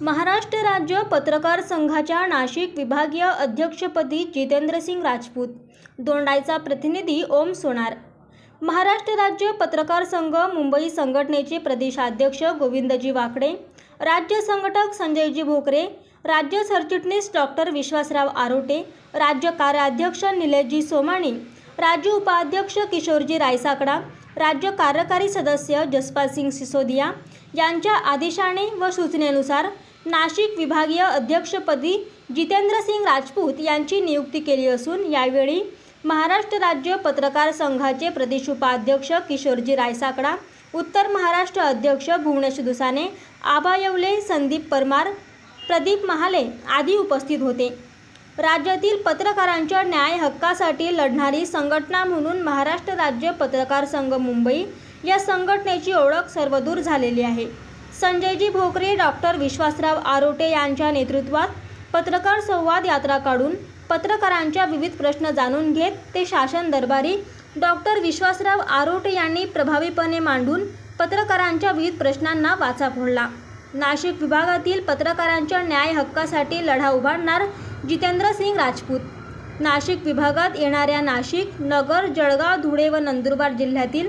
महाराष्ट्र राज्य पत्रकार संघाच्या नाशिक विभागीय अध्यक्षपदी जितेंद्रसिंग राजपूत. दोंडायचा प्रतिनिधी ओम सोनार. महाराष्ट्र राज्य पत्रकार संघ मुंबई संघटनेचे प्रदेशाध्यक्ष गोविंदजी वाकडे राज्य संघटक संजयजी भोकरे राज्य सरचिटणीस डॉक्टर विश्वासराव आरोटे राज्य कार्याध्यक्ष निलेशजी सोमाणी राज्य उपाध्यक्ष किशोरजी रायसाकडा राज्य कार्यकारी सदस्य जसपाल सिंग सिसोदिया यांच्या आदेशाने व सूचनेनुसार नाशिक विभागीय अध्यक्षपदी जितेंद्रसिंग राजपूत यांची नियुक्ती केली असून यावेळी महाराष्ट्र राज्य पत्रकार संघाचे प्रदेश उपाध्यक्ष किशोरजी रायसाकडा उत्तर महाराष्ट्र अध्यक्ष भुवनेश दुसाने आबा येवले संदीप परमार प्रदीप महाले आदी उपस्थित होते. राज्यातील पत्रकारांच्या न्याय हक्कासाठी लढणारी संघटना म्हणून महाराष्ट्र राज्य पत्रकार संघ मुंबई या संघटनेची ओळख सर्वदूर झालेली आहे. संजयजी भोकरे डॉक्टर विश्वासराव आरोटे यांच्या नेतृत्वात पत्रकार संवाद यात्रा काढून पत्रकारांच्या विविध प्रश्न जाणून घेत ते शासन दरबारी डॉक्टर विश्वासराव आरोटे यांनी प्रभावीपणे मांडून पत्रकारांच्या विविध प्रश्नांना वाचा फोडला. नाशिक विभागातील पत्रकारांच्या न्याय हक्कासाठी लढा उभारणार जितेंद्र सिंग राजपूत. नाशिक विभागात येणाऱ्या नाशिक नगर जळगाव धुळे व नंदुरबार जिल्ह्यातील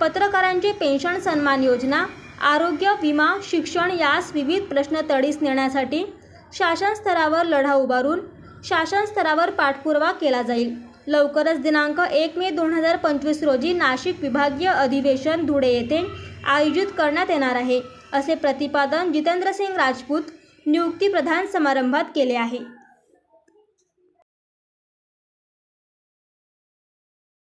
पत्रकारांचे पेन्शन सन्मान योजना आरोग्य विमा शिक्षण यास विविध प्रश्न तडीस नेण्यासाठी शासन स्तरावर लढा उभारून शासन स्तरावर पाठपुरावा केला जाईल. लवकरच दिनांक एक मे दोन हजार पंचवीस रोजी नाशिक विभागीय अधिवेशन धुळे येथे आयोजित करण्यात येणार आहे असे प्रतिपादन जितेंद्रसिंग राजपूत नियुक्ती प्रधान समारंभात केले आहे.